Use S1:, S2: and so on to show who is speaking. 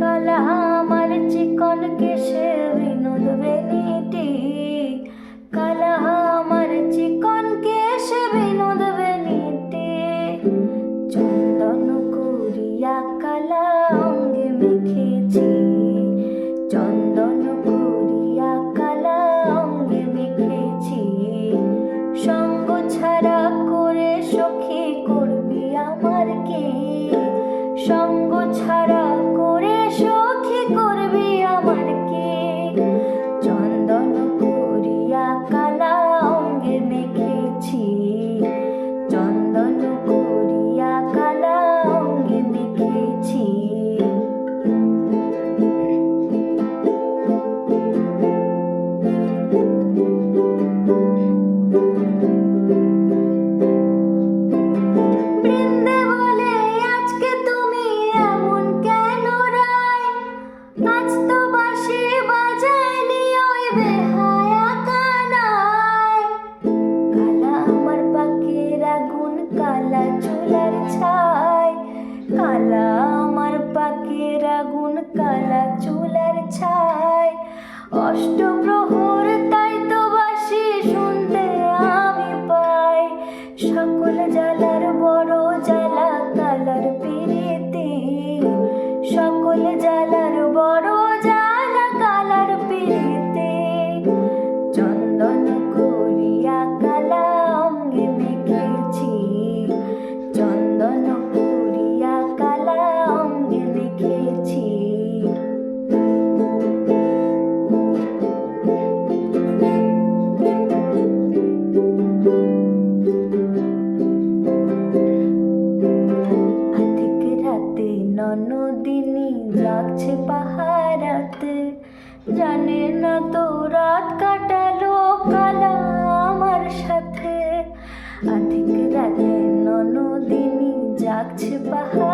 S1: কালা আমার চিকন কেশে বিনোদ বেনিটি কালা আমার চিকন অষ্টপ্রহর তাই শুনতে আমি পাই। সকল জ্বালার বড় জ্বালা কালার পিড়িতে সকল জ্বালার বড় জ্বালা। জানে না তো রাত কাটালো কালা আমার সাথে। অধিক রাতে ননদিনী জাগছে পাহাড়।